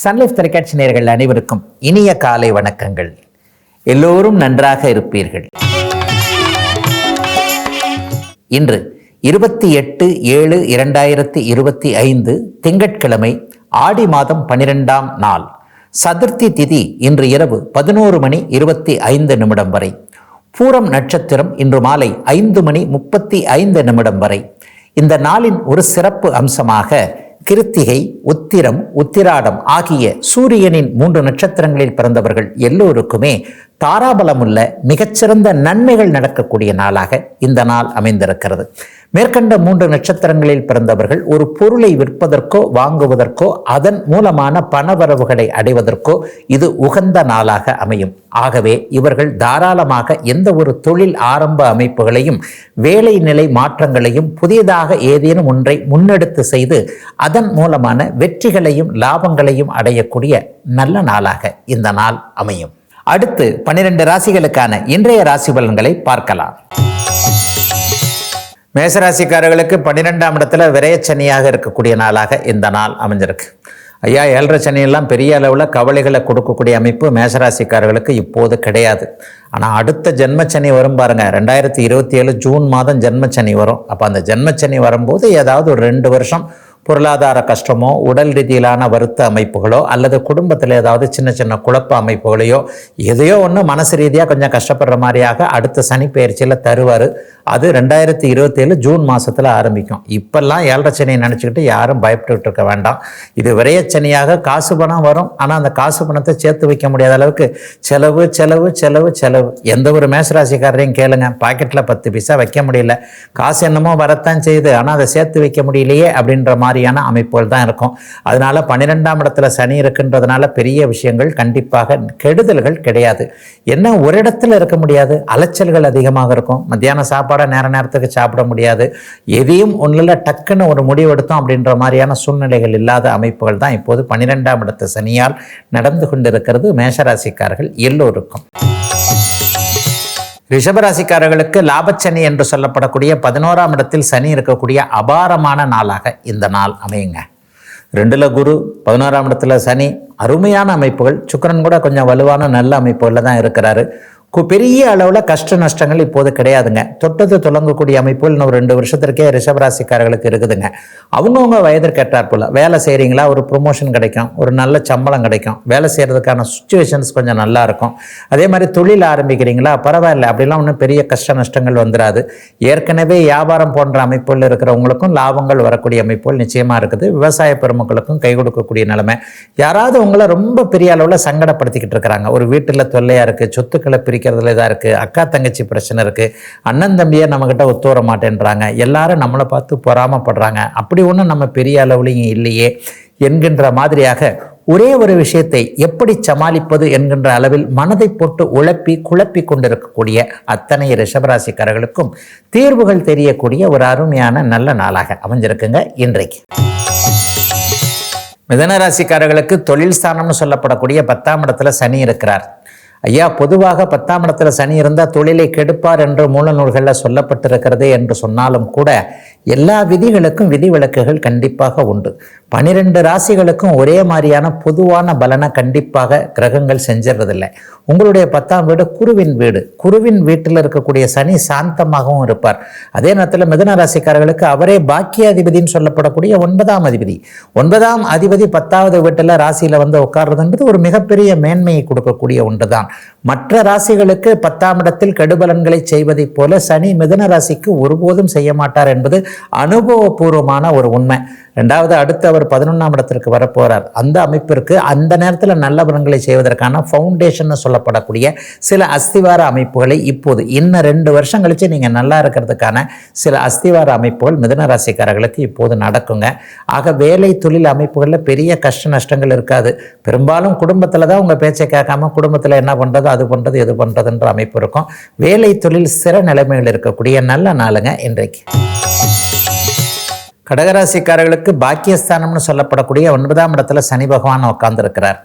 Sun Life தொலைக்காட்சி நேர்கள் அனைவருக்கும் இனிய காலை வணக்கங்கள். எல்லோரும் நன்றாக இருப்பீர்கள். இன்று இருபத்தி எட்டு ஏழு இரண்டாயிரத்தி இருபத்தி ஐந்து திங்கட்கிழமை ஆடி மாதம் பனிரெண்டாம் நாள். சதுர்த்தி திதி இன்று இரவு பதினோரு மணி இருபத்தி ஐந்து நிமிடம் வரை. பூரம் நட்சத்திரம் இன்று மாலை ஐந்து மணி முப்பத்தி ஐந்து நிமிடம் வரை. இந்த நாளின் ஒரு சிறப்பு அம்சமாக கிருத்திகை உத்திரம் உத்திராடம் ஆகிய சூரியனின் மூன்று நட்சத்திரங்களில் பிறந்தவர்கள் எல்லோருக்குமே தாராபலமுள்ள மிகச்சிறந்த நன்மைகள் நடக்கக்கூடிய நாளாக இந்த நாள் அமைந்திருக்கிறது. மேற்கண்ட மூன்று நட்சத்திரங்களில் பிறந்தவர்கள் ஒரு பொருளை விற்பதற்கோ வாங்குவதற்கோ அதன் மூலமான பணவரவுகளை அடைவதற்கோ இது உகந்த நாளாக அமையும். ஆகவே இவர்கள் தாராளமாக எந்த ஒரு தொழில் ஆரம்ப அமைப்புகளையும் வேலை நிலை மாற்றங்களையும் புதியதாக ஏதேனும் ஒன்றை முன்னெடுத்து செய்து அதன் மூலமான வெற்றிகளையும் லாபங்களையும் அடையக்கூடிய நல்ல நாளாக இந்த நாள் அமையும். அடுத்து பன்னிரண்டு ராசிகளுக்கான இன்றைய ராசி பலன்களை பார்க்கலாம். மேசராசிக்காரர்களுக்கு பன்னிரெண்டாம் இடத்துல விரயச்சனியாக இருக்கக்கூடிய நாளாக இந்த நாள் அமைஞ்சிருக்கு. ஐயா ஏழரை சனியெல்லாம் பெரிய அளவில் கவலைகளை கொடுக்கக்கூடிய அமைப்பு மேசராசிக்காரர்களுக்கு இப்போது கிடையாது. ஆனால் அடுத்த ஜென்மச்சனி வரும் பாருங்க. ரெண்டாயிரத்தி இருபத்தி ஏழு ஜூன் மாதம் ஜென்மச்சனி வரும். அப்போ அந்த ஜென்மச்சனி வரும்போது ஏதாவது ஒரு ரெண்டு வருஷம் பொருளாதார கஷ்டமோ உடல் ரீதியிலான வருத்த அமைப்புகளோ அல்லது குடும்பத்தில் ஏதாவது சின்ன சின்ன குழப்ப அமைப்புகளையோ எதையோ ஒன்று மனசு ரீதியாக கொஞ்சம் கஷ்டப்படுற மாதிரியாக அடுத்த சனி பயிற்சியில் தருவார். அது ரெண்டாயிரத்தி இருபத்தேழு ஜூன் மாதத்தில் ஆரம்பிக்கும். இப்போல்லாம் ஏழரை சனியை நினச்சிக்கிட்டு யாரும் பயப்பட்டுக்கிட்டு இருக்க வேண்டாம். இது விரயச்சனியாக காசு பணம் வரும். ஆனால் அந்த காசு பணத்தை சேர்த்து வைக்க முடியாத அளவுக்கு செலவு செலவு செலவு செலவு. எந்த ஒரு மேசராசிக்காரரையும் கேளுங்க. பாக்கெட்டில் பத்து பைசா வைக்க முடியல. காசு என்னமோ வரத்தான் செய்யுது. ஆனால் அதை சேர்த்து வைக்க முடியலையே அப்படின்ற மாதிரியான அமைப்புகள் தான் இருக்கும். அதனால் பன்னிரெண்டாம் இடத்துல சனி இருக்குன்றதுனால பெரிய விஷயங்கள் கண்டிப்பாக கெடுதல்கள் கிடையாது. என்ன ஒரு இடத்துல இருக்க முடியாது. அலைச்சல்கள் அதிகமாக இருக்கும். மத்தியான சாப்பாடு சாப்பாடை நேர நேரத்துக்கு சாப்பிட முடியாது. எதையும் ஒன்றில் டக்குன்னு ஒரு முடிவு எடுத்தோம் அப்படின்ற மாதிரியான சூழ்நிலைகள் இல்லாத அமைப்புகள் தான் இப்போது பன்னிரெண்டாம் இடத்து சனியால் நடந்து கொண்டிருக்கிறது மேஷராசிக்காரர்கள் எல்லோருக்கும். ரிஷபராசிக்காரர்களுக்கு லாபச்சனி என்று சொல்லப்படக்கூடிய பதினோராம் இடத்தில் சனி இருக்கக்கூடிய அபாரமான நாளாக இந்த நாள் அமையுங்க. ரெண்டுல குரு பதினோராம் இடத்துல சனி அருமையான அமைப்புகள். சுக்கரன் கூட கொஞ்சம் வலுவான நல்ல அமைப்புகளில் தான் இருக்கிறாரு. பெரிய அளவில் கஷ்ட நஷ்டங்கள் இப்போது கிடையாதுங்க. தொட்டது தொடங்கக்கூடிய அமைப்புகள் இன்னும் ரெண்டு வருஷத்திற்கே ரிஷபராசிக்காரர்களுக்கு இருக்குதுங்க. அவங்கவுங்க வயதிற்கு ஏற்றாற் வேலை செய்கிறீங்களா ஒரு ப்ரொமோஷன் கிடைக்கும். ஒரு நல்ல சம்பளம் கிடைக்கும். வேலை செய்கிறதுக்கான சுச்சுவேஷன்ஸ் கொஞ்சம் நல்லா இருக்கும். அதே மாதிரி தொழில் ஆரம்பிக்கிறீங்களா பரவாயில்ல. அப்படிலாம் ஒன்றும் பெரிய கஷ்ட நஷ்டங்கள் வந்துடாது ஏற்கனவே வியாபாரம் போன்ற அமைப்புகள் இருக்கிறவங்களுக்கும் லாபங்கள் வரக்கூடிய அமைப்புகள் நிச்சயமாக இருக்குது. விவசாய பெருமக்களுக்கும் கை கொடுக்கக்கூடிய நிலைமை. யாராவது உங்களை ரொம்ப பெரிய அளவில் சங்கடப்படுத்திக்கிட்டு இருக்கிறாங்க. ஒரு வீட்டில் தொல்லையாக இருக்குது சொத்துக்களை பிரிக்கிறதுல இதாக இருக்குது அக்கா தங்கச்சி பிரச்சனை இருக்குது அண்ணன் தம்பியை நம்மக்கிட்ட ஒத்து வர மாட்டேன்றாங்க எல்லாரும் நம்மளை பார்த்து பொறாமப்படுறாங்க. அப்படி ஒன்றும் நம்ம பெரிய அளவுலையும் இல்லையே என்கின்ற மாதிரியாக ஒரே ஒரு விஷயத்தை எப்படி சமாளிப்பது என்கின்ற அளவில் மனதை போட்டு உழப்பி குழப்பி கொண்டிருக்கக்கூடிய அத்தனை ரிஷபராசிக்காரர்களுக்கும் தீர்வுகள் தெரியக்கூடிய ஒரு அருமையான நல்ல நாளாக அமைஞ்சிருக்குங்க இன்றைக்கு. மிதனராசிக்காரர்களுக்கு தொழில் ஸ்தானம்னு சொல்லப்படக்கூடிய பத்தாம் இடத்துல சனி இருக்கிறார். ஐயா பொதுவாக பத்தாம் இடத்துல சனி இருந்தால் தொழிலை கெடுப்பார் என்று மூல நூல்களில் சொல்லப்பட்டிருக்கிறது என்று சொன்னாலும் கூட எல்லா விதிகளுக்கும் விதிவிலக்குகள் கண்டிப்பாக உண்டு. பனிரெண்டு ராசிகளுக்கும் ஒரே மாதிரியான பொதுவான பலனை கண்டிப்பாக கிரகங்கள் செஞ்சிடறதில்லை. உங்களுடைய பத்தாம் வீடு குருவின் வீடு. குருவின் வீட்டில் இருக்கக்கூடிய சனி சாந்தமாகவும் இருப்பார். அதே நேரத்தில் மிதுன ராசிக்காரர்களுக்கு அவரே பாக்கியாதிபதின்னு சொல்லப்படக்கூடிய ஒன்பதாம் அதிபதி. ஒன்பதாம் அதிபதி பத்தாவது வீட்டில் ராசியில் வந்து உட்கார்றது என்பது ஒரு மிகப்பெரிய மேன்மையை கொடுக்கக்கூடிய ஒன்று தான் மற்ற ராசிகளுக்கு பத்தாம் இடத்தில் கெடுபலன்களை செய்வதைப் போல சனி மிதுன ராசிக்கு ஒருபோதும் செய்ய மாட்டார் என்பது அனுபவபூர்வமான ஒரு உண்மை. ரெண்டாவது அடுத்து அவர் பதினொன்றாம் இடத்திற்கு வரப்போகிறார் அந்த அமைப்பிற்கு அந்த நேரத்தில் நல்ல பலன்களை செய்வதற்கான ஃபவுண்டேஷன் சொல்லப்படக்கூடிய சில அஸ்திவார அமைப்புகளை இப்போது இன்னும் ரெண்டு வருஷம் கழித்து நீங்கள் நல்லா இருக்கிறதுக்கான சில அஸ்திவார அமைப்புகள் மிதுன ராசிக்காரர்களுக்கு இப்போது நடக்குங்க. ஆக வேலை தொழில் அமைப்புகளில் பெரிய கஷ்ட நஷ்டங்கள் இருக்காது. பெரும்பாலும் குடும்பத்தில் தான் உங்கள் பேச்சை கேட்காம குடும்பத்தில் என்ன பண்ணுறது அது பண்ணுறது இது பண்ணுறதுன்ற அமைப்பு இருக்கும். வேலை தொழில் சிற நிலைமையில் இருக்கக்கூடிய நல்ல நாளுங்க இன்றைக்கு. கடகராசிக்காரர்களுக்கு பாக்கியஸ்தானம்னு சொல்லப்படக்கூடிய ஒன்பதாம் இடத்துல சனி பகவான் உட்கார்ந்திருக்கிறார்.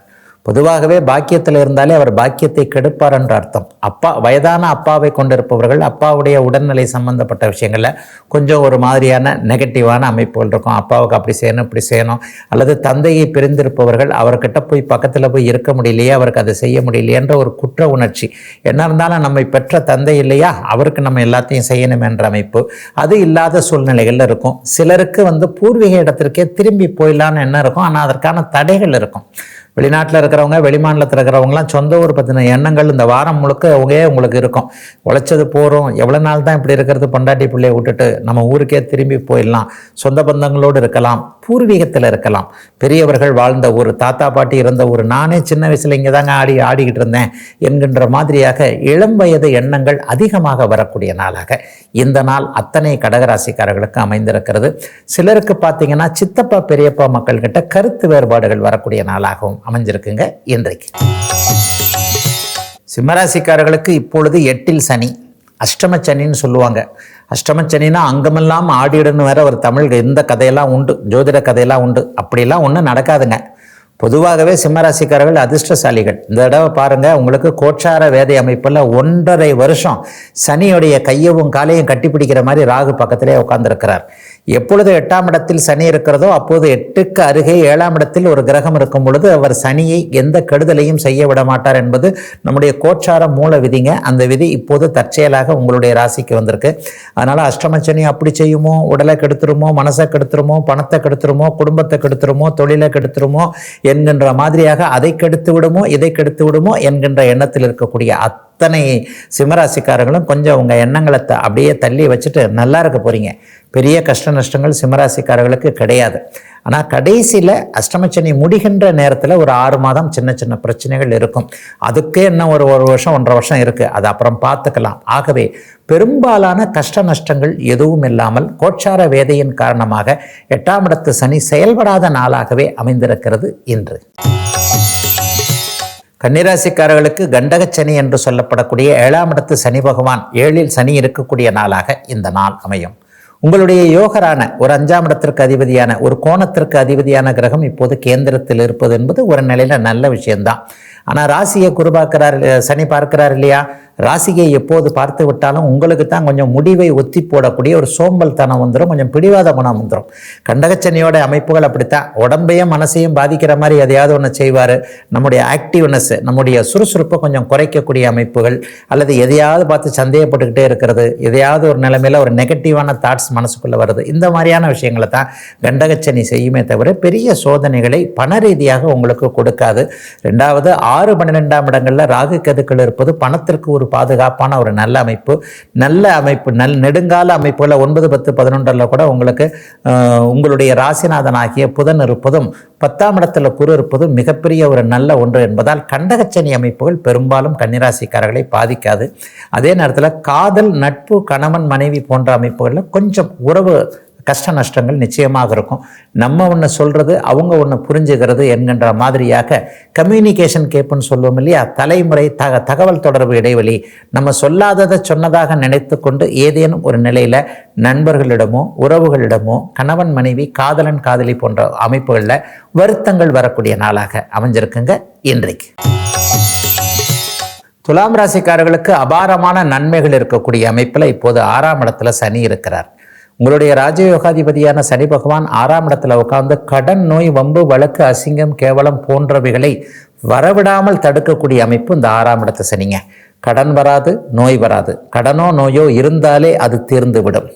பொதுவாகவே பாக்கியத்தில் இருந்தாலே அவர் பாக்கியத்தை கெடுப்பார் என்ற அர்த்தம். அப்பா வயதான அப்பாவை கொண்டிருப்பவர்கள் அப்பாவுடைய உடல்நிலை சம்பந்தப்பட்ட விஷயங்களில் கொஞ்சம் ஒரு மாதிரியான நெகட்டிவான அமைப்புகள் இருக்கும். அப்பாவுக்கு அப்படி செய்யணும் இப்படி செய்யணும். அல்லது தந்தையை பிரிந்திருப்பவர்கள் அவர்கிட்ட போய் பக்கத்தில் போய் இருக்க முடியலையே அவருக்கு அதை செய்ய முடியலையேன்ற ஒரு குற்ற உணர்ச்சி. என்ன இருந்தாலும் நம்மை பெற்ற தந்தை இல்லையா? அவருக்கு நம்ம எல்லாத்தையும் செய்யணும் என்ற அமைப்பு. அது இல்லாத சூழ்நிலைகள் இருக்கும். சிலருக்கு வந்து பூர்வீக இடத்திற்கே திரும்பி போயிடலான்னு என்ன இருக்கும். ஆனால் அதற்கான தடைகள் இருக்கும். வெளிநாட்டில் இருக்கிறவங்க வெளிமாநிலத்தில் இருக்கிறவங்களாம் சொந்த ஊர் பற்றின எண்ணங்கள் இந்த வாரம் முழுக்க அவங்க உங்களுக்கு இருக்கும். உழைச்சது போகிறோம் எவ்வளோ நாள் தான் இப்படி இருக்கிறது? பொண்டாட்டி பிள்ளையை விட்டுட்டு நம்ம ஊருக்கே திரும்பி போயிடலாம். சொந்த பந்தங்களோடு இருக்கலாம். பூர்வீகத்தில் இருக்கலாம். பெரியவர்கள் வாழ்ந்த ஊர் தாத்தா பாட்டி இருந்த ஊர். நானே சின்ன வயசில் இங்கே தாங்க ஆடி ஆடிக்கிட்டு இருந்தேன் என்கின்ற மாதிரியாக இளம் வயது எண்ணங்கள் அதிகமாக வரக்கூடிய நாளாக இந்த நாள் அத்தனை கடகராசிக்காரர்களுக்கு அமைந்திருக்கிறது. சிலருக்கு பார்த்தீங்கன்னா சித்தப்பா பெரியப்பா மக்கள்கிட்ட கருத்து வேறுபாடுகள் வரக்கூடிய நாளாகவும் அமைஞ்சிருக்குங்க இன்றைக்கு. சிம்மராசிக்காரர்களுக்கு இப்பொழுது எட்டில் சனி. அஷ்டமச்சனின்னு சொல்லுவாங்க. அஷ்டமச்சனின்னா அங்கமெல்லாம் ஆடிடுன்னு வேற ஒரு தமிழ் இந்த கதையெல்லாம் உண்டு ஜோதிட கதையெல்லாம் உண்டு. அப்படிலாம் ஒன்றும் நடக்காதுங்க. பொதுவாகவே சிம்மராசிக்காரர்கள் அதிர்ஷ்டசாலிகள். இந்த தடவை பாருங்கள் உங்களுக்கு கோச்சார வேதை அமைப்பில் ஒன்றரை வருஷம் சனியுடைய கையவும் காலையும் கட்டிப்பிடிக்கிற மாதிரி ராகு பக்கத்திலே உட்காந்துருக்கிறார் எப்பொழுது எட்டாம் இடத்தில் சனி இருக்கிறதோ அப்போது எட்டுக்கு அருகே ஏழாம் இடத்தில் ஒரு கிரகம் இருக்கும் பொழுது அவர் சனியை எந்த கெடுதலையும் செய்ய விட மாட்டார் என்பது நம்முடைய கோச்சார மூல விதிங்க. அந்த விதி இப்போது தற்செயலாக உங்களுடைய ராசிக்கு வந்திருக்கு. அதனால் அஷ்டம சனி அப்படி செய்யுமோ? உடலை கெடுத்துருமோ? மனசை கெடுத்துருமோ? பணத்தை கெடுத்துருமோ? குடும்பத்தை கெடுத்துருமோ? தொழிலை கெடுத்துருமோ? என்கின்ற மாதிரியாக அதை கெடுத்து விடுமோ? இதை கெடுத்து விடுமோ? என்கின்ற எண்ணத்தில் இருக்கக்கூடிய அத்தனை சிம்மராசிக்காரர்களும் கொஞ்சம் உங்கள் எண்ணங்களை த- அப்படியே தள்ளி வச்சுட்டு நல்லா இருக்க போகிறீங்க பெரிய கஷ்ட நஷ்டங்கள் சிம்மராசிக்காரர்களுக்கு கிடையாது. ஆனால் கடைசியில் அஷ்டமச்சனி முடிகின்ற நேரத்தில் ஒரு ஆறு மாதம் சின்ன சின்ன பிரச்சனைகள் இருக்கும். அதுக்கே இன்னும் ஒரு ஒரு வருஷம் ஒன்றரை வருஷம் இருக்குது அது அப்புறம் பார்த்துக்கலாம். ஆகவே பெரும்பாலான கஷ்ட நஷ்டங்கள் எதுவும் இல்லாமல் கோட்சார வேதையின் காரணமாக எட்டாம் இடத்து சனி செயல்படாத நாளாகவே அமைந்திருக்கிறது இன்று. கன்னிராசிக்காரர்களுக்கு கண்டகச்சனி என்று சொல்லப்படக்கூடிய ஏழாம் இடத்து சனி பகவான் ஏழில் சனி இருக்கக்கூடிய நாளாக இந்த நாள் அமையும். உங்களுடைய யோகரான ஒரு அஞ்சாம் இடத்திற்கு அதிபதியான ஒரு கோணத்திற்கு அதிபதியான கிரகம் இப்போது கேந்திரத்தில் இருப்பது என்பது ஒரு நிலையில நல்ல விஷயம்தான். ஆனால் ராசியை குரு பார்க்கிறார் சனி பார்க்கிறார் இல்லையா? ராசியை எப்போது பார்த்து விட்டாலும் உங்களுக்கு தான் கொஞ்சம் முடிவை ஒத்தி போடக்கூடிய ஒரு சோம்பல் தனம் வந்துடும் கொஞ்சம் பிடிவாத குணம் வந்துடும் கண்டகச்சனியோட அமைப்புகள் அப்படித்தான். உடம்பையும் மனசையும் பாதிக்கிற மாதிரி எதையாவது ஒன்று செய்வார். நம்முடைய ஆக்டிவ்னஸ் நம்முடைய சுறுசுறுப்பை கொஞ்சம் குறைக்கக்கூடிய அமைப்புகள். அல்லது எதையாவது பார்த்து சந்தேகப்பட்டுக்கிட்டே இருக்கிறது. எதையாவது ஒரு நிலைமையில் ஒரு நெகட்டிவான தாட்ஸ் மனசுக்குள்ளே வருது. இந்த மாதிரியான விஷயங்களை தான் கண்டகச்சனி செய்யுமே தவிர பெரிய சோதனைகளை பண ரீதியாக உங்களுக்கு கொடுக்காது. ரெண்டாவது ஆறு பன்னிரெண்டாம் இடங்களில் ராகு கதுக்கள் இருப்பது பணத்திற்கு ஒரு பாதுகாப்பான ஒரு நல்ல அமைப்பு. நல்ல அமைப்பு நல் நெடுங்கால அமைப்புகளில் ஒன்பது பத்து பதினொன்றில் கூட உங்களுக்கு உங்களுடைய ராசிநாதன் ஆகிய புதன் இருப்பதும் பத்தாம் இடத்துல குரு இருப்பதும் மிகப்பெரிய ஒரு நல்ல ஒன்று என்பதால் கண்டகச்சனி அமைப்புகள் பெரும்பாலும் கன்னிராசிக்காரர்களை பாதிக்காது. அதே நேரத்தில் காதல் நட்பு கணவன் மனைவி போன்ற அமைப்புகளில் கொஞ்சம் உறவு கஷ்ட நஷ்டங்கள் நிச்சயமாக இருக்கும். நம்ம ஒன்று சொல்கிறது அவங்க ஒன்று புரிஞ்சுக்கிறது என்கின்ற மாதிரியாக கம்யூனிகேஷன் கேப்புன்னு சொல்லுவோம் இல்லையா? தலைமுறை தக தகவல் தொடர்பு இடைவெளி. நம்ம சொல்லாததை சொன்னதாக நினைத்து கொண்டு ஏதேனும் ஒரு நிலையில் நண்பர்களிடமோ உறவுகளிடமோ கணவன் மனைவி காதலன் காதலி போன்ற அமைப்புகளில் வருத்தங்கள் வரக்கூடிய நாளாக அமைஞ்சிருக்குங்க இன்றைக்கு. துலாம் ராசிக்காரர்களுக்கு அபாரமான நன்மைகள் இருக்கக்கூடிய அமைப்பில் இப்போது ஆறாம் இடத்துல சனி இருக்கிறார். உங்களுடைய ராஜயோகாதிபதியான சனி பகவான் ஆறாம் இடத்துல உட்கார்ந்து கடன் நோய் வம்பு வழக்கு அசிங்கம் கேவலம் போன்றவைகளை வரவிடாமல் தடுக்கக்கூடிய அமைப்பு இந்த ஆறாம் இடத்து சனிங்க. கடன் வராது நோய் வராது. கடனோ நோயோ இருந்தாலே அது தீர்ந்து விடும்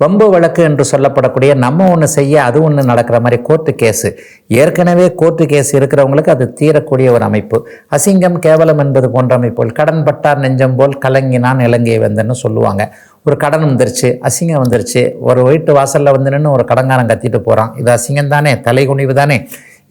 வம்பு வழக்கு என்று சொல்லப்படக்கூடிய நம்ம ஒன்று செய்ய அது ஒன்று நடக்கிற மாதிரி கோர்ட்டு கேஸு ஏற்கனவே கோர்ட்டு கேஸ் இருக்கிறவங்களுக்கு அது தீரக்கூடிய ஒரு அமைப்பு. அசிங்கம் கேவலம் என்பது போன்ற அமைப்புகள் கடன் பட்டார் நெஞ்சம் போல் கலங்கினான் இலங்கை வந்தன்னு சொல்லுவாங்க. ஒரு கடன் வந்துருச்சு அசிங்கம் வந்துருச்சு ஒரு வீட்டு வாசலில் வந்து நின்று ஒரு கடங்காரன் கத்திட்டு போகிறான் இது அசிங்கம் தானே தலை குனிவு தானே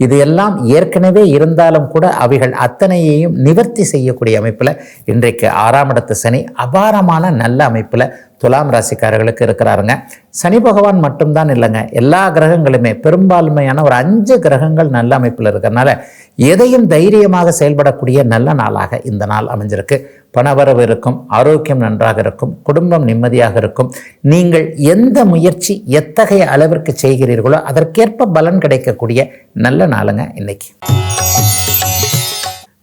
இது எல்லாம் ஏற்கனவே இருந்தாலும் கூட அவைகள் அத்தனையையும் நிவர்த்தி செய்யக்கூடிய அமைப்பில் இன்றைக்கு ஆறாம் இடத்து சனி அபாரமான நல்ல அமைப்பில் துலாம் ராசிக்காரர்களுக்கு இருக்கிறாருங்க. சனி பகவான் மட்டும்தான் இல்லைங்க. எல்லா கிரகங்களுமே பெரும்பான்மையான ஒரு அஞ்சு கிரகங்கள் நல்ல அமைப்பில் இருக்கிறனால எதையும் தைரியமாக செயல்படக்கூடிய நல்ல நாளாக இந்த நாள் அமைஞ்சிருக்கு. பணவரவு இருக்கும் ஆரோக்கியம் நன்றாக இருக்கும் குடும்பம் நிம்மதியாக இருக்கும். நீங்கள் எந்த முயற்சி எத்தகைய அளவிற்கு செய்கிறீர்களோ அதற்கேற்ப பலன் கிடைக்கக்கூடிய நல்ல நாளுங்க இன்னைக்கு.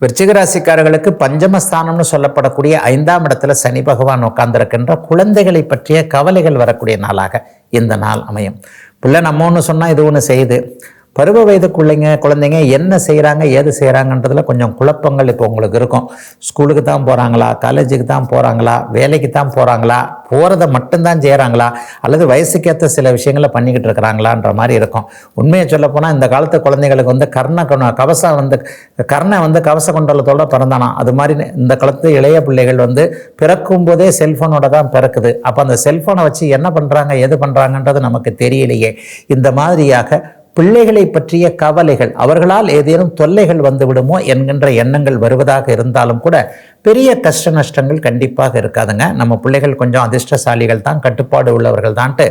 விருச்சிகராசிக்காரர்களுக்கு பஞ்சமஸ்தானம்னு சொல்லப்படக்கூடிய ஐந்தாம் இடத்துல சனி பகவான் உட்கார்ந்திருக்கின்ற குழந்தைகளை பற்றிய கவலைகள் வரக்கூடிய நாளாக இந்த நாள் அமையும். பிள்ளை நம்ம ஒன்று சொன்னால் இது ஒன்று செய்யுது. பருவ வயதுக்குள்ளைங்க பிள்ளைங்க குழந்தைங்க என்ன செய்கிறாங்க ஏது செய்கிறாங்கன்றதுல கொஞ்சம் குழப்பங்கள் இப்போ உங்களுக்கு இருக்கும். ஸ்கூலுக்கு தான் போகிறாங்களா காலேஜுக்கு தான் போகிறாங்களா வேலைக்கு தான் போகிறாங்களா போகிறத மட்டும்தான் செய்கிறாங்களா அல்லது வயசுக்கேற்ற சில விஷயங்களை பண்ணிக்கிட்டு இருக்கிறாங்களான்ற மாதிரி இருக்கும். உண்மையை சொல்லப்போனால் இந்த காலத்து குழந்தைகளுக்கு வந்து கர்ண கவசம் வந்து கர்ணை வந்து கவச குண்டலத்தோடு பிறந்தானா? அது மாதிரி இந்த காலத்து இளைய பிள்ளைகள் வந்து பிறக்கும் போதே செல்ஃபோனோட தான் பிறக்குது. அப்போ அந்த செல்ஃபோனை வச்சு என்ன பண்ணுறாங்க எது பண்ணுறாங்கன்றது நமக்கு தெரியலையே. இந்த மாதிரியாக பிள்ளைகளை பற்றிய கவலைகள் அவர்களால் ஏதேனும் தொல்லைகள் வந்துவிடுமோ என்கின்ற எண்ணங்கள் வருவதாக இருந்தாலும் கூட பெரிய கஷ்ட நஷ்டங்கள் கண்டிப்பாக இருக்காதுங்க. நம்ம பிள்ளைகள் கொஞ்சம் அதிர்ஷ்டசாலிகள் தான் கட்டுப்பாடு உள்ளவர்கள் தான்ட்டு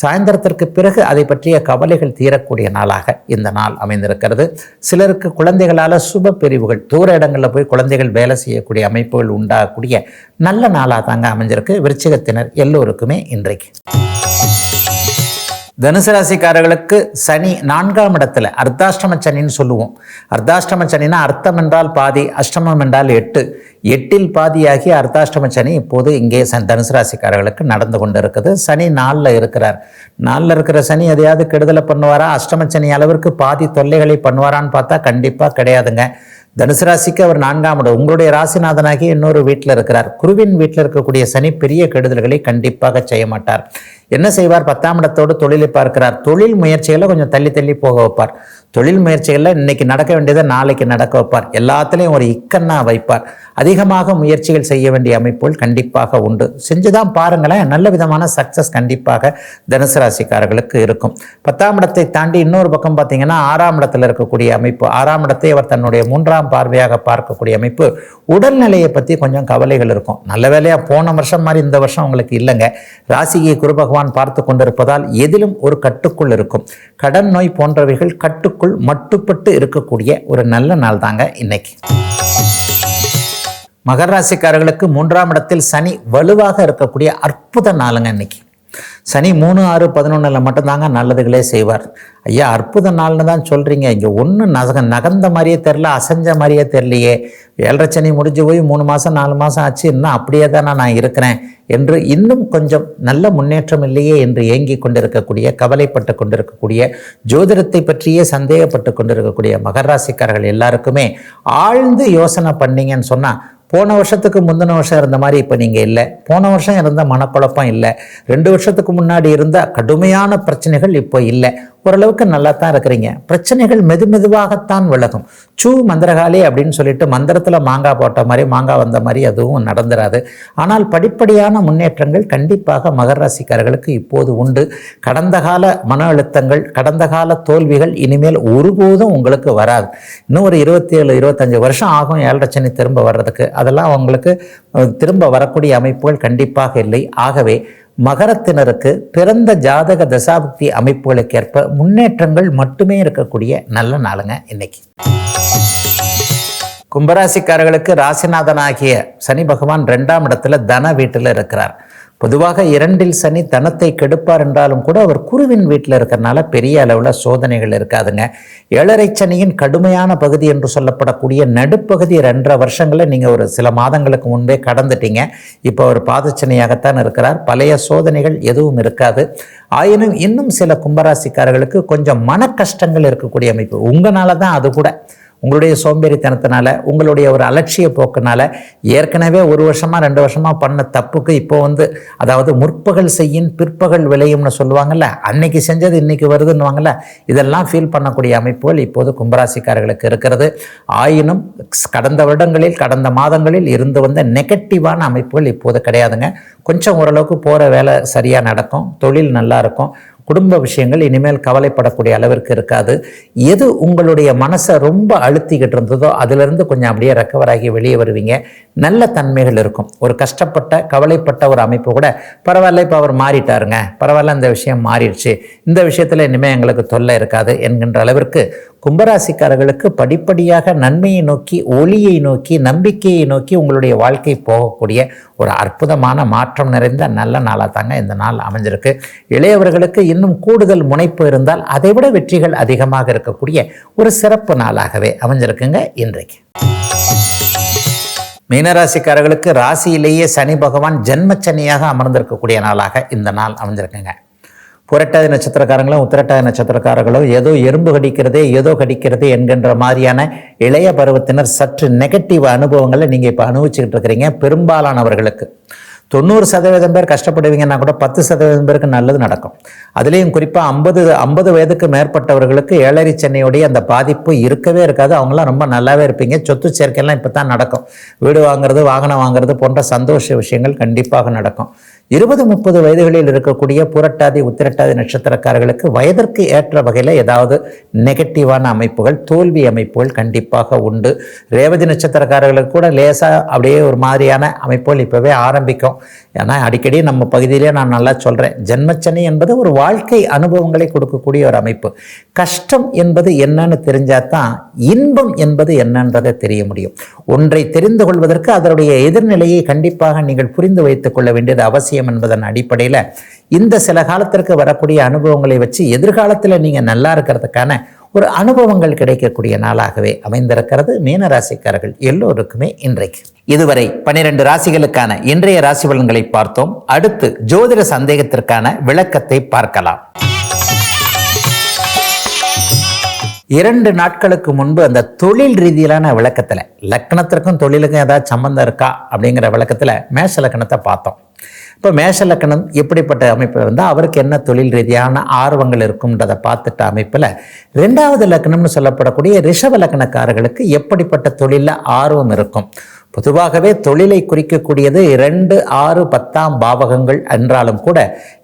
சாயந்தரத்திற்கு பிறகு அதை பற்றிய கவலைகள் தீரக்கூடிய நாளாக இந்த நாள் அமைந்திருக்கிறது. சிலருக்கு குழந்தைகளால் சுப பிரிவுகள் தூர இடங்களில் போய் குழந்தைகள் வேலை செய்யக்கூடிய அமைப்புகள் உண்டாகக்கூடிய நல்ல நாளாக தாங்க அமைஞ்சிருக்கு. விருச்சிகத்தினர் எல்லோருக்குமே இன்றைக்கு. தனுசு ராசிக்காரர்களுக்கு சனி நான்காம் இடத்துல அர்த்தாஷ்டம சனின்னு சொல்லுவோம். அர்த்தாஷ்டம சனினா அர்த்தம் என்றால் பாதி அஷ்டமம் என்றால் எட்டு. எட்டில் பாதியாகி அர்த்தாஷ்டம சனி இப்போது இங்கே ச தனுசு ராசிக்காரர்களுக்கு நடந்து கொண்டு இருக்குது சனி நாளில் இருக்கிறார். நாளில் இருக்கிற சனி எதையாவது கெடுதலை பண்ணுவாரா? அஷ்டம சனி அளவிற்கு பாதி தொல்லைகளை பண்ணுவாரான்னு பார்த்தா கண்டிப்பாக கிடையாதுங்க. தனுசு ராசிக்கு அவர் நான்காம் இடம். உங்களுடைய ராசிநாதனாகி இன்னொரு வீட்டில் இருக்கிறார். குருவின் வீட்டில் இருக்கக்கூடிய சனி பெரிய கெடுதல்களை கண்டிப்பாக செய்ய மாட்டார். என்ன செய்வார்? பத்தாம் இடத்தோடு தொழிலை பார்க்கிறார். தொழில் முயற்சிகளை கொஞ்சம் தள்ளி தள்ளி போக வைப்பார். தொழில் முயற்சிகளில் இன்னைக்கு நடக்க வேண்டியதை நாளைக்கு நடக்க வைப்பார். எல்லாத்துலேயும் ஒரு இக்கண்ணா வைப்பார். அதிகமாக முயற்சிகள் செய்ய வேண்டிய அமைப்புகள் கண்டிப்பாக உண்டு. செஞ்சு தான் பாருங்களேன். நல்ல விதமான சக்ஸஸ் கண்டிப்பாக தனுசு ராசிக்காரர்களுக்கு இருக்கும். பத்தாம் இடத்தை தாண்டி இன்னொரு பக்கம் பார்த்தீங்கன்னா ஆறாம் இடத்துல இருக்கக்கூடிய அமைப்பு ஆறாம் இடத்தை அவர் தன்னுடைய மூன்றாம் பார்வையாக பார்க்கக்கூடிய அமைப்பு உடல்நிலையை பற்றி கொஞ்சம் கவலைகள் இருக்கும். நல்ல வேலையாக போன வருஷம் மாதிரி இந்த வருஷம் உங்களுக்கு இல்லைங்க. ராசியை குரு பகவான் பார்த்து கொண்டிருப்பதால் எதிலும் ஒரு கட்டுக்குள் இருக்கும். கடன் நோய் போன்றவைகள் கட்டு கட்டுக்குள் மட்டுப்பட்டு இருக்கக்கூடிய ஒரு நல்ல நாள் தாங்க இன்னைக்கு. மகர ராசிக்காரர்களுக்கு மூன்றாம் இடத்தில் சனி வலுவாக இருக்கக்கூடிய அற்புத நாளுங்க இன்னைக்கு. சனி மூணு ஆறு பதினொன்றில் மட்டும்தாங்க நல்லதுகளே செய்வார். ஐயா அற்புத நாள்னு தான் சொல்கிறீங்க இங்கே ஒன்றும் நக நகர்ந்த மாதிரியே தெரில அசைஞ்ச மாதிரியே தெரியலையே. ஏழரை சனி முடிஞ்சு போய் மூணு மாதம் நாலு மாதம் ஆச்சு இன்னும் அப்படியே தானே நான் இருக்கிறேன் என்று இன்னும் கொஞ்சம் நல்ல முன்னேற்றம் இல்லையே என்று ஏங்கி கொண்டிருக்கக்கூடிய கவலைப்பட்டு கொண்டிருக்கக்கூடிய ஜோதிடத்தை பற்றியே சந்தேகப்பட்டு கொண்டிருக்கக்கூடிய மகராசிக்காரர்கள் எல்லாருக்குமே ஆழ்ந்து யோசனை பண்ணீங்கன்னு சொன்னால் போன வருஷத்துக்கு முந்தின வருஷம் இருந்த மாதிரி இப்போ நீங்கள் இல்லை. போன வருஷம் இருந்த மனக்குழப்பம் இல்லை. ரெண்டு வருஷத்துக்கு முன்னாடி இருந்த கடுமையான பிரச்சனைகள் இப்போ இல்லை. ஓரளவுக்கு நல்லா தான் இருக்கிறீங்க. பிரச்சனைகள் மெது மெதுவாகத்தான் விலகும். சூ மந்திரகாலி அப்படின்னு சொல்லிட்டு மந்திரத்தில் மாங்காய் போட்ட மாதிரி மாங்காய் வந்த மாதிரி அதுவும் நடந்துராது. ஆனால் படிப்படியான முன்னேற்றங்கள் கண்டிப்பாக மகர ராசிக்காரர்களுக்கு இப்போது உண்டு. கடந்த கால மன அழுத்தங்கள் கடந்த கால தோல்விகள் இனிமேல் ஒருபோதும் உங்களுக்கு வராது. இன்னும் ஒரு இருபத்தி ஏழு இருபத்தஞ்சு வருஷம் ஆகும் ஏழரை சனி திரும்ப வர்றதுக்கு. அதெல்லாம் உங்களுக்கு திரும்ப வரக்கூடிய அமைப்புகள் கண்டிப்பாக இல்லை. ஆகவே மகரத்தினருக்கு பிறந்த ஜாதக தசாபக்தி அமைப்புகளுக்கேற்ப முன்னேற்றங்கள் மட்டுமே இருக்கக்கூடிய நல்ல நாளுங்க இன்னைக்கு. கும்பராசிக்காரர்களுக்கு ராசிநாதனாகிய சனி பகவான் ரெண்டாம் இடத்துல தன வீட்டில் இருக்கிறார். பொதுவாக இரண்டில் சனி தனத்தை கெடுப்பார் என்றாலும் கூட அவர் குருவின் வீட்டில் இருக்கிறனால பெரிய அளவில் சோதனைகள் இருக்காதுங்க. ஏழரை சனியின் கடுமையான பகுதி என்று சொல்லப்படக்கூடிய நடுப்பகுதி ரெண்டரை வருஷங்களை நீங்கள் ஒரு சில மாதங்களுக்கு முன்பே கடந்துட்டீங்க. இப்போ அவர் பாதச்சனையாகத்தான் இருக்கிறார். பழைய சோதனைகள் எதுவும் இருக்காது. ஆயினும் இன்னும் சில கும்பராசிக்காரர்களுக்கு கொஞ்சம் மன கஷ்டங்கள் இருக்கக்கூடிய அமைப்பு. உங்களால தான் அது கூட உங்களுடைய சோம்பேறித்தனத்தினால உங்களுடைய ஒரு அலட்சிய போக்குனால ஏற்கனவே ஒரு வருஷமாக ரெண்டு வருஷமாக பண்ண தப்புக்கு இப்போ வந்து அதாவது முற்பகல் செய்யின் பிற்பகல் விளையும்னு சொல்லுவாங்கல்ல அன்னைக்கு செஞ்சது இன்னைக்கு வருதுன்னுவாங்கல்ல இதெல்லாம் ஃபீல் பண்ணக்கூடிய அமைப்புகள் இப்போது கும்பராசிக்காரர்களுக்கு இருக்கிறது. ஆயினும் கடந்த வருடங்களில் கடந்த மாதங்களில் இருந்து வந்த நெகட்டிவான அமைப்புகள் இப்போது கிடையாதுங்க. கொஞ்சம் ஓரளவுக்கு போகிற வேலை சரியாக நடக்கும் தொழில் நல்லா இருக்கும் குடும்ப விஷயங்கள் இனிமேல் கவலைப்படக்கூடிய அளவிற்கு இருக்காது. எது உங்களுடைய மனசை ரொம்ப அழுத்திக்கிட்டு இருந்ததோ அதிலிருந்து கொஞ்சம் அப்படியே ரெக்கவர் ஆகி வெளியே வருவீங்க. நல்ல தன்மைகள் இருக்கும். ஒரு கஷ்டப்பட்ட கவலைப்பட்ட ஒரு அமைப்பு கூட பரவாயில்ல இப்போ அவர் மாறிட்டாருங்க. பரவாயில்ல இந்த விஷயம் மாறிடுச்சு. இந்த விஷயத்தில் இனிமேல் எங்களுக்கு தொல்லை இருக்காது என்கின்ற அளவிற்கு கும்பராசிக்காரர்களுக்கு படிப்படியாக நன்மையை நோக்கி ஒளியை நோக்கி நம்பிக்கையை நோக்கி உங்களுடைய வாழ்க்கை போகக்கூடிய ஒரு அற்புதமான மாற்றம் நிறைந்த நல்ல நாளாக தாங்க இந்த நாள் அமைஞ்சிருக்கு. இளையவர்களுக்கு இன்னும் கூடுதல் முனைப்பு இருந்தால் அதைவிட வெற்றிகள் அதிகமாக இருக்கக்கூடிய ஒரு சிறப்பு நாளாகவே அமைஞ்சிருக்குங்க இன்றைக்கு. மீனராசிக்காரர்களுக்கு ராசியிலேயே சனி பகவான் ஜென்மச்சனியாக அமர்ந்திருக்கக்கூடிய நாளாக இந்த நாள் அமைஞ்சிருக்குங்க. புரட்டாதி நட்சத்திரக்காரங்களும் உத்திரட்டாதி நட்சத்திரக்காரர்களும் ஏதோ எறும்பு கடிக்கிறதே ஏதோ கடிக்கிறது என்கின்ற மாதிரியான இளைய பருவத்தினர் சற்று நெகட்டிவ் அனுபவங்களை நீங்கள் இப்போ அனுபவிச்சுக்கிட்டு இருக்கிறீங்க பெரும்பாலானவர்களுக்கு. தொண்ணூறு சதவீதம் பேர் கஷ்டப்படுவீங்கன்னா கூட பத்து சதவீதம் பேருக்கு நல்லது நடக்கும். அதுலேயும் குறிப்பாக ஐம்பது ஐம்பது வயதுக்கு மேற்பட்டவர்களுக்கு ஏழரி சென்னையுடைய அந்த பாதிப்பு இருக்கவே இருக்காது. அவங்களாம் ரொம்ப நல்லாவே இருப்பீங்க. சொத்து சேர்க்கையெல்லாம் இப்போ தான் நடக்கும். வீடு வாங்குறது வாகனம் வாங்குறது போன்ற சந்தோஷ விஷயங்கள் கண்டிப்பாக நடக்கும். இருபது முப்பது வயதுகளில் இருக்கக்கூடிய புரட்டாதி உத்திரட்டாதி நட்சத்திரக்காரர்களுக்கு வயதிற்கு ஏற்ற வகையில் ஏதாவது நெகட்டிவான அமைப்புகள் தோல்வி அமைப்புகள் கண்டிப்பாக உண்டு. ரேவதி நட்சத்திரக்காரர்களுக்கு கூட லேசாக அப்படியே ஒரு மாதிரியான அமைப்புகள் இப்போவே ஆரம்பிக்கும். ஏன்னா அடிக்கடி நம்ம பகுதியிலே நான் நல்லா சொல்கிறேன் ஜென்மச்சனி என்பது ஒரு வாழ்க்கை அனுபவங்களை கொடுக்கக்கூடிய ஒரு அமைப்பு. கஷ்டம் என்பது என்னன்னு தெரிஞ்சால் தான் இன்பம் என்பது என்னன்றதை தெரிய முடியும். ஒன்றை தெரிந்து கொள்வதற்கு அதனுடைய எதிர்நிலையை கண்டிப்பாக நீங்கள் புரிந்து வைத்துக் கொள்ள வேண்டியது அவசியம். என்பதன் அடிப்படையில் இந்த சில காலத்திற்கு வரக்கூடிய அனுபவங்களை வச்சு எதிர்காலத்தில் நீங்கள் நல்லா இருக்கிறதுக்கான ஒரு அனுபவங்கள் கிடைக்கக்கூடிய நாளாகவே அமைந்திருக்கிறது. மீனராசிக்காரர்கள் எல்லோருக்குமே இன்றைக்கு. இதுவரை பனிரெண்டு ராசிகளுக்கான இன்றைய ராசி பலன்களை பார்த்தோம். அடுத்து ஜோதிட சந்தேகத்திற்கான விளக்கத்தை பார்க்கலாம். இரண்டு நாட்களுக்கு முன்பு அந்த தொழில் ரீதியிலான விளக்கத்தில் லக்கணத்திற்கும் தொழிலுக்கும் ஏதாவது சம்பந்தம் இருக்கா அப்படிங்கிற விளக்கத்தில் மேஷ லக்கணத்தை பார்த்தோம். இப்போ மேஷ லக்கணம் எப்படிப்பட்ட அமைப்பில் இருந்தால் அவருக்கு என்ன தொழில் ரீதியான ஆர்வங்கள் இருக்கும்ன்றதை பார்த்துட்ட அமைப்பில் ரெண்டாவது லக்கணம்னு சொல்லப்படக்கூடிய ரிஷப லக்கணக்காரர்களுக்கு எப்படிப்பட்ட தொழிலில் ஆர்வம் இருக்கும்? பொதுவாகவே தொழிலை குறிக்கக்கூடியது இரண்டு ஆறு பத்தாம் பாவகங்கள் என்றாலும் கூட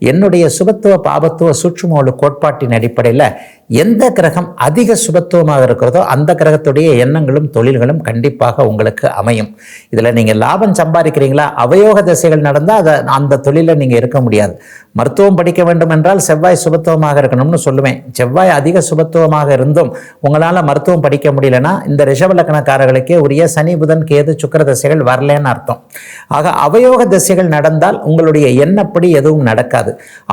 என்னுடைய சுபத்துவ பாபத்துவ சூட்சுமோலு கோட்பாட்டின் அடிப்படையில் எந்த கிரகம் அதிக சுபத்துவமாக இருக்கிறதோ அந்த கிரகத்துடைய எண்ணங்களும் தொழில்களும் கண்டிப்பாக உங்களுக்கு அமையும். இதில் நீங்கள் லாபம் சம்பாதிக்கிறீங்களா அவயோக திசைகள் நடந்தால் அதை அந்த தொழிலில் நீங்கள் இருக்க முடியாது. மருத்துவம் படிக்க வேண்டும் என்றால் செவ்வாய் சுபத்துவமாக இருக்கணும்னு சொல்லுவேன். செவ்வாய் அதிக சுபத்துவமாக இருந்தும் உங்களால் மருத்துவம் படிக்க முடியலன்னா இந்த ரிஷபலக்கணக்காரர்களுக்கே உரிய சனி புதன் கேது சுக்கர திசைகள் வரலன்னு அர்த்தம். ஆக அவயோக திசைகள் நடந்தால் உங்களுடைய எண்ணப்படி எதுவும் நடக்காது.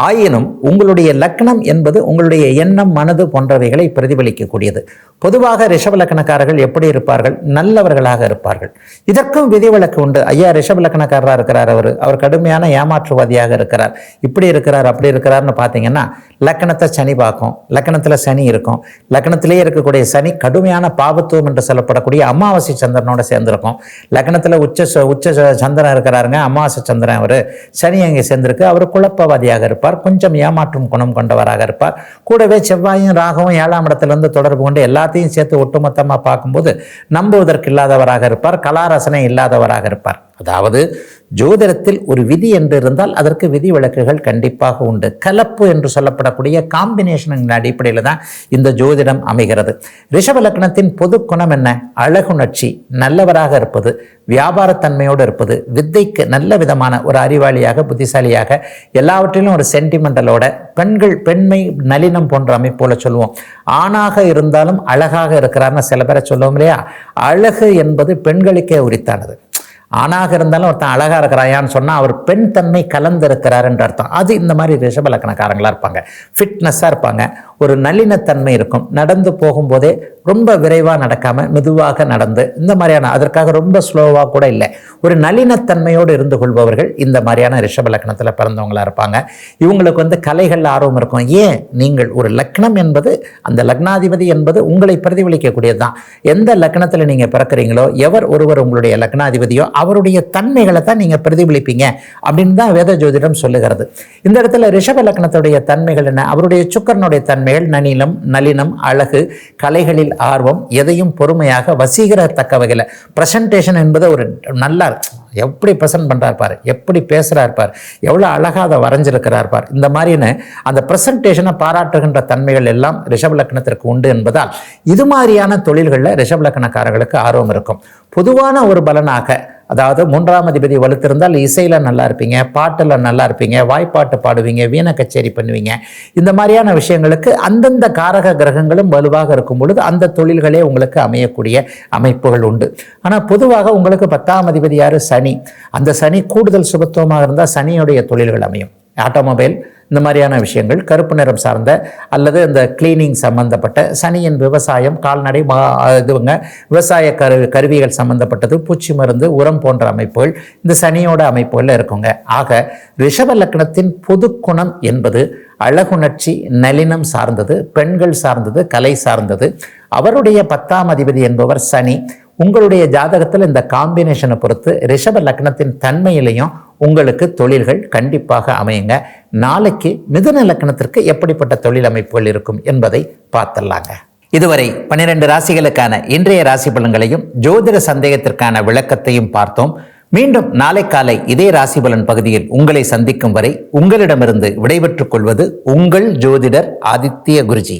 ஆயினும் உங்களுடைய லக்னம் என்பது உங்களுடைய எண்ணம் மனது போன்றவைகளை பிரதிபலிக்கக்கூடியது. பொதுவாக ரிஷபலக்கணக்காரர்கள் எப்படி இருப்பார்கள்? நல்லவர்களாக இருப்பார்கள். இதற்கும் விதிவிலக்கு உண்டு. ஐயா ரிஷபலக்கணக்காரராக இருக்கிறார் அவர். அவர் கடுமையான ஏமாற்றுவாதியாக இருக்கிறார். இப்படி இருக்கிறார் அப்படி இருக்கிறார்னு பார்த்தீங்கன்னா லக்கணத்தை சனி பார்க்கும். லக்கணத்தில் சனி இருக்கும். லக்கணத்திலேயே இருக்கக்கூடிய சனி கடுமையான பாபத்துவம் என்று சொல்லப்படக்கூடிய அமாவாசை சந்திரனோட சேர்ந்திருக்கும். லக்கணத்தில் உச்ச உச்ச சந்திரன் இருக்கிறாருங்க. அமாவாசை சந்திரன் அவர். சனி அங்கே சேர்ந்திருக்கு. அவர் குழப்பவாதியாக இருப்பார். கொஞ்சம் ஏமாற்றும் குணம் கொண்டவராக இருப்பார். கூடவே செவ்வாயும் ராகவும் ஏழாம் இடத்திலிருந்து தொடர்பு கொண்டு எல்லாத்தையும் சேர்த்து ஒட்டுமொத்தமாக பார்க்கும்போது நம்புவதற்கு இல்லாதவராக இருப்பார் கலாரசனை இல்லாதவராக இருப்பார். அதாவது ஜோதிடத்தில் ஒரு விதி என்று இருந்தால் அதற்கு விதி விளக்குகள் கண்டிப்பாக உண்டு. கலப்பு என்று சொல்லப்படக்கூடிய காம்பினேஷன் அடிப்படையில் தான் இந்த ஜோதிடம் அமைகிறது. ரிஷப லக்னத்தின் பொது குணம் என்ன? அழகுணர்ச்சி நல்லவராக இருப்பது வியாபாரத்தன்மையோடு இருப்பது வித்தைக்கு நல்ல விதமான ஒரு அறிவாளியாக புத்திசாலியாக எல்லாவற்றிலும் ஒரு சென்டிமெண்டலோட பெண்கள் பெண்மை நளினம் போன்ற அமைப்போல சொல்லுவோம் ஆணாக இருந்தாலும் அழகாக இருக்கிறார்னு சில பேரை சொல்லுவோம் இல்லையா? அழகு என்பது பெண்களுக்கே உரித்தானது. ஆணாக இருந்தாலும் ஒருத்தன் அழகாக இருக்கிறாயான்னு சொன்னால் அவர் பெண் தன்மை கலந்து என்று அர்த்தம். அது இந்த மாதிரி ரிஷப லக்கணக்காரங்களாக இருப்பாங்க. ஃபிட்னஸாக இருப்பாங்க. ஒரு நளினத்தன்மை இருக்கும். நடந்து போகும்போதே ரொம்ப விரைவாக நடக்காமல் மெதுவாக நடந்து இந்த மாதிரியான அதற்காக ரொம்ப ஸ்லோவாக கூட இல்லை. ஒரு நளினத்தன்மையோடு இருந்து கொள்பவர்கள் இந்த மாதிரியான ரிஷப லக்னத்தில் பிறந்தவங்களா இருப்பாங்க. இவங்களுக்கு வந்து கலைகள் ஆர்வம் இருக்கும். ஏன்? நீங்கள் ஒரு லக்னம் என்பது அந்த லக்னாதிபதி என்பது உங்களை பிரதிபலிக்கக்கூடியது தான் எந்த லக்னத்தில் நீங்கள் பிறக்கிறீங்களோ எவர் ஒருவர் உங்களுடைய லக்னாதிபதியோ அவருடைய தன்மைகளை தான் நீங்கள் பிரதிபலிப்பீங்க அப்படின்னு தான் வேத ஜோதிடம் சொல்லுகிறது. இந்த இடத்துல ரிஷப லக்னத்துடைய தன்மைகள் என்ன? அவருடைய சுக்கரனுடைய தன்மை நனிலம் நளினம் அழகு கலைகளில் ஆர்வம் எதையும் பொறுமையாக வசீகரத்தக்க வகையில் ப்ரெசன்டேஷன் என்பது ஒரு நல்லா எப்படி ப்ரெசன்ட் பண்ணுறார் பார். எப்படி பேசுகிறார் பார். எவ்வளோ அழகாக அதை வரைஞ்சிருக்கிறார் பார். இந்த மாதிரின்னு அந்த ப்ரெசன்டேஷனை பாராட்டுகின்ற தன்மைகள் எல்லாம் ரிஷப லக்னத்திற்கு உண்டு என்பதால் இது மாதிரியான தொழில்களில் ரிஷப லக்னக்காரர்களுக்கு ஆர்வம் இருக்கும். பொதுவான ஒரு பலனாக அதாவது மூன்றாம் அதிபதி வலுத்திருந்தால் இசையில் நல்லா இருப்பீங்க பாட்டில் நல்லா இருப்பீங்க வாய்ப்பாட்டு பாடுவீங்க வீண கச்சேரி பண்ணுவீங்க. இந்த மாதிரியான விஷயங்களுக்கு அந்தந்த காரக கிரகங்களும் வலுவாக இருக்கும் பொழுது அந்த தொழில்களே உங்களுக்கு அமையக்கூடிய அமைப்புகள் உண்டு. ஆனால் பொதுவாக உங்களுக்கு பத்தாம் அதிபதி யார்? சனி. அந்த சனி கூடுதல் சுபத்துவமாக இருந்தால் சனியுடைய தொழில்கள் அமையும். ஆட்டோமொபைல் இந்த மாதிரியான விஷயங்கள் கருப்பு நிறம் சார்ந்த அல்லது இந்த கிளீனிங் சம்பந்தப்பட்ட சனியின் விவசாயம் கால்நடை மா இதுவங்க விவசாய கரு கருவிகள் சம்பந்தப்பட்டது பூச்சி மருந்து உரம் போன்ற அமைப்புகள் இந்த சனியோட அமைப்புகளில் இருக்குங்க. ஆக ரிஷப லக்னத்தின் பொது குணம் என்பது அழகுணர்ச்சி நளினம் சார்ந்தது பெண்கள் சார்ந்தது கலை சார்ந்தது. அவருடைய பத்தாம் அதிபதி என்பவர் சனி. உங்களுடைய ஜாதகத்தில் இந்த காம்பினேஷனை பொறுத்து ரிஷப லக்னத்தின் தன்மையிலையும் உங்களுக்கு தொழில்கள் கண்டிப்பாக அமையுங்க. நாளைக்கு மிதுன லக்னத்திற்கு எப்படிப்பட்ட தொழில் அமைப்புகள் இருக்கும் என்பதை பார்த்தலாங்க இதுவரை பன்னிரண்டு ராசிகளுக்கான இன்றைய ராசி பலன்களையும் ஜோதிட சந்தேகத்திற்கான விளக்கத்தையும் பார்த்தோம். மீண்டும் நாளை காலை இதே ராசி பலன் பகுதியில் உங்களை சந்திக்கும் வரை உங்களிடமிருந்து விடைபெற்றுக் கொள்வது உங்கள் ஜோதிடர் ஆதித்ய குருஜி.